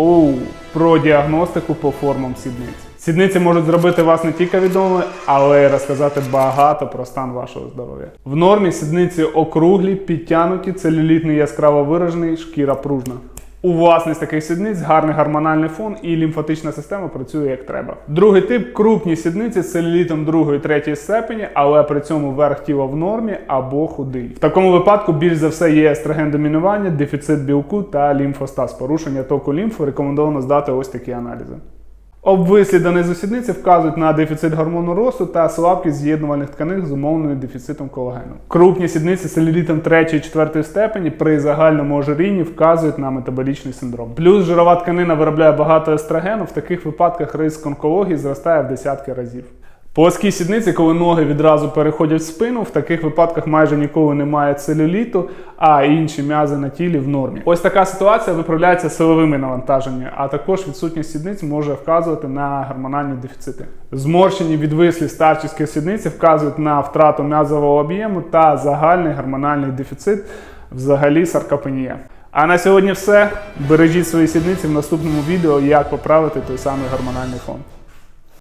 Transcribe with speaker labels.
Speaker 1: Оу, про діагностику по формам сідниць. Сідниці можуть зробити вас не тільки відомими, але й розказати багато про стан вашого здоров'я. В нормі сідниці округлі, підтянуті, целюлітний яскраво виражений, шкіра пружна. У власність таких сідниць гарний гормональний фон і лімфатична система працює як треба. Другий тип крупні сідниці з другої третьої степені, але при цьому верх тіла в нормі або худий. В такому випадку більш за все є естроген домінування, дефіцит білку та лімфостаз. Порушення току лімфу. рекомендовано здати ось такі аналізи. Обвислі донизу сідниці вказують на дефіцит гормону росту та слабкість з'єднувальних тканин з умовною дефіцитом колагену. Крупні сідниці з целюлітом 3-4 степені при загальному ожирінні вказують на метаболічний синдром. Плюс жирова тканина виробляє багато естрогену, в таких випадках ризик онкології зростає в десятки разів. Плоскі сідниці, коли ноги відразу переходять в спину, в таких випадках майже ніколи немає целюліту, а інші м'язи на тілі в нормі. Ось така ситуація виправляється силовими навантаженнями, а також відсутність сідниць може вказувати на гормональні дефіцити. Зморщені відвислі старчівські сідниці вказують на втрату м'язового об'єму та загальний гормональний дефіцит, взагалі саркопенія. А на сьогодні все. Бережіть свої сідниці в наступному відео, як поправити той самий гормональний фон.